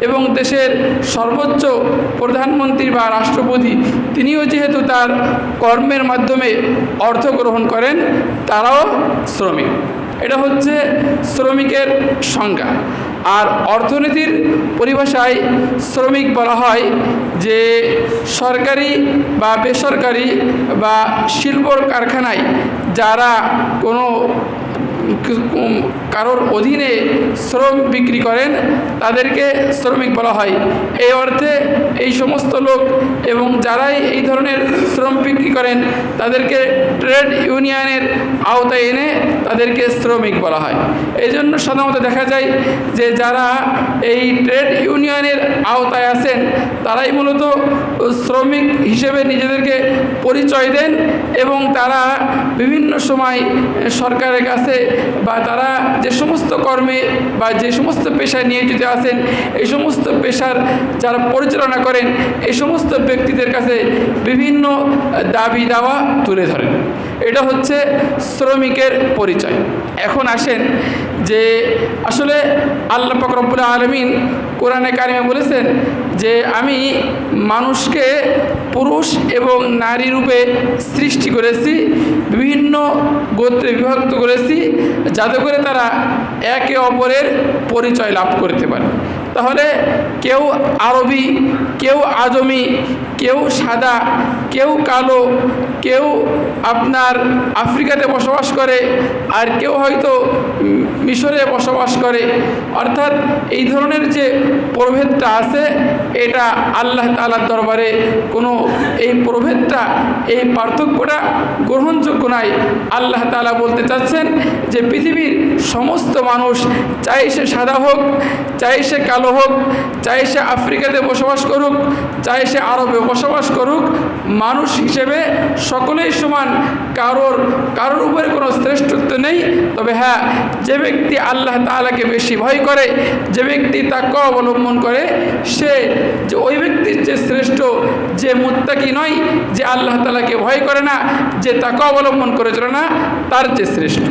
এবং দেশের সর্বোচ্চ প্রধানমন্ত্রী বা রাষ্ট্রপতি, তিনিও যেহেতু তার কর্মের মাধ্যমে অর্থ গ্রহণ করেন, তারাও শ্রমিক। এটা হচ্ছে শ্রমিকের সংজ্ঞা। আর অর্থনীতির পরিভাষায় শ্রমিক বলা হয় যে সরকারি বা বেসরকারি বা শিল্প কারখানায় যারা কোনো কারোর অধীনে শ্রম বিক্রি করেন, তাদেরকে শ্রমিক বলা হয়। এই অর্থে এই সমস্ত লোক এবং যারাই এই ধরনের শ্রম বিক্রি করেন, তাদেরকে ট্রেড ইউনিয়নের আওতায় এনে তাদেরকে শ্রমিক বলা হয়। এই জন্য সাধারণত দেখা যায় যে যারা এই ট্রেড ইউনিয়নের আওতায় আছেন তারাই মূলত শ্রমিক হিসেবে নিজেদেরকে পরিচয় দেন এবং তারা বিভিন্ন সময় সরকারের কাছে বা তারা যে সমস্ত কর্মে বা যে সমস্ত পেশায় নিয়োজিত আছেন, এই সমস্ত পেশার যারা পরিচালনা করেন, এই সমস্ত ব্যক্তিদের কাছে বিভিন্ন দাবি দাওয়া তুলে ধরেন। এটা হচ্ছে শ্রমিকের পরিচয়। এখন আসেন যে আসলে আল্লাহ ফকরবুল আলমিন কোরআনে কারিমে বলেছেন যে আমি মানুষকে পুরুষ এবং নারী রূপে সৃষ্টি করেছি, বিভিন্ন গোত্রে বিভক্ত করেছি যাতে করে তারা একে অপরের পরিচয় লাভ করতে পারে। তাহলে কেউ আরবি, কেউ আজমি কেউ সাদা, কেউ কালো, কেউ আপনার আফ্রিকাতে বসবাস করে আর কেউ হয়তো মিশরে বসবাস করে। অর্থাৎ এই ধরনের যে প্রভেদটা আছে, এটা আল্লাহ তালার দরবারে কোনো এই প্রভেদটা, এই পার্থক্যটা গ্রহণযোগ্য নয় আল্লাহ তালা বলতে চাচ্ছেন যে পৃথিবীর সমস্ত মানুষ চাই সে সাদা হোক, চাই সে কালো হোক, চাই সে আফ্রিকাতে বসবাস করুক, চাই সে আরবে বসবাস করুক, মানুষ হিসেবে সকলেই সমান, কারোর কারোর উপরে কোনো শ্রেষ্ঠত্ব নেই। তবে হ্যাঁ যে ব্যক্তি আল্লাহ তাআলাকে বেশি ভয় করে, যে ব্যক্তি তাকে অবলম্বন করে, সে যে ওই ব্যক্তির যে শ্রেষ্ঠ, যে মুত্তাকি নয়, যে আল্লাহ তালাকে ভয় করে না, যে তাকে অবলম্বন করে চলে না, তার যে শ্রেষ্ঠ।